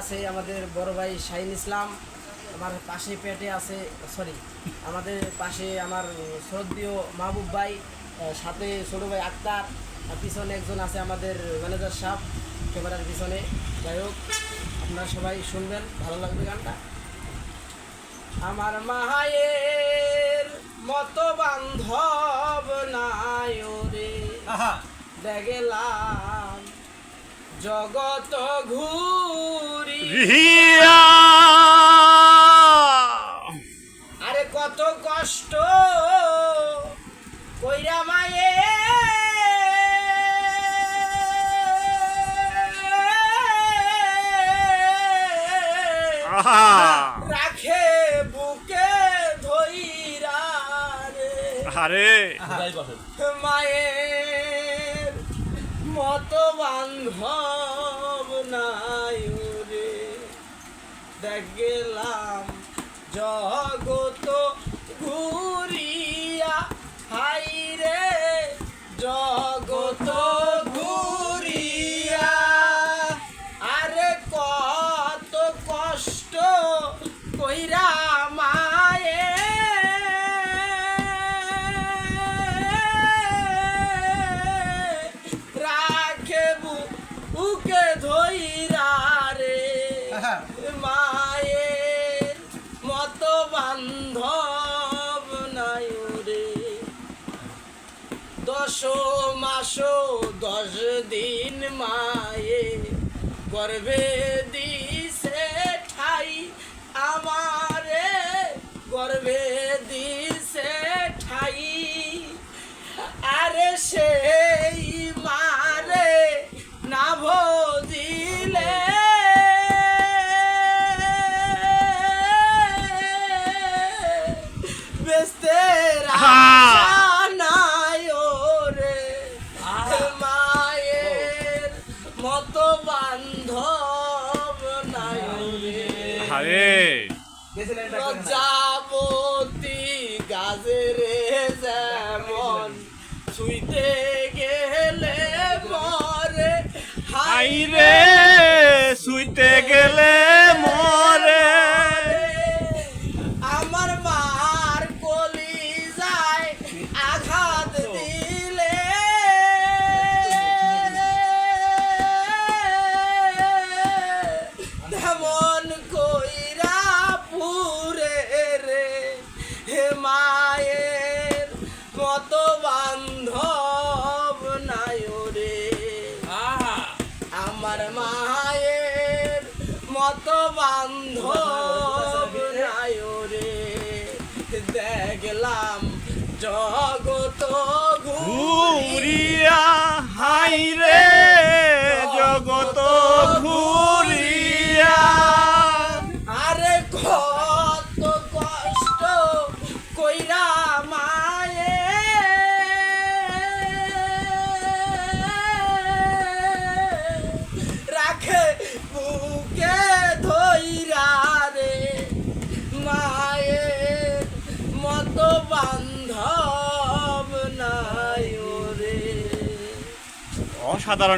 আছে আমাদের বড় ভাই শাহিন ইসলাম আমার পাশে পেটে আছে সরি আমাদের পাশে আমার শ্রদ্ধীয় মাহবুব ভাই সাথে ছোট ভাই আক্তার পিছনে একজন আছে আমাদের ম্যানেজার সাহেব ক্যামেরার পিছনে। যাই হোক আপনারা সবাই শুনবেন ভালো লাগবে গানটা। আমার মায়ের মতো বান্ধব নাই রে দেখলাম জগত ঘুরি আরে কত কষ্ট কইরা মায়ে। রাখে বুকে ধইরা রে। আরে! মায়ের মতো বান্ধব দেখ গেলাম জগত ঘুরিয়া। হাই রে জগত ঘুরিয়া। আরে কত কষ্ট কইরা মায়ের মতো বান্ধব নাই রে। দশ মাস দশ দিন মায়ে গর্ভে দিছে বেস্তে রে মায়ের মতো বান্ধব নাই রে। আরে প্রজাপতি গাজরে যেমন ছুঁইতে গেলে মরে। হাই রে! মতো বান্ধব রে দেখলাম জগত ঘুরি ঘুরিয়া হাই রে বান্ধব নাই রে অসাধারণ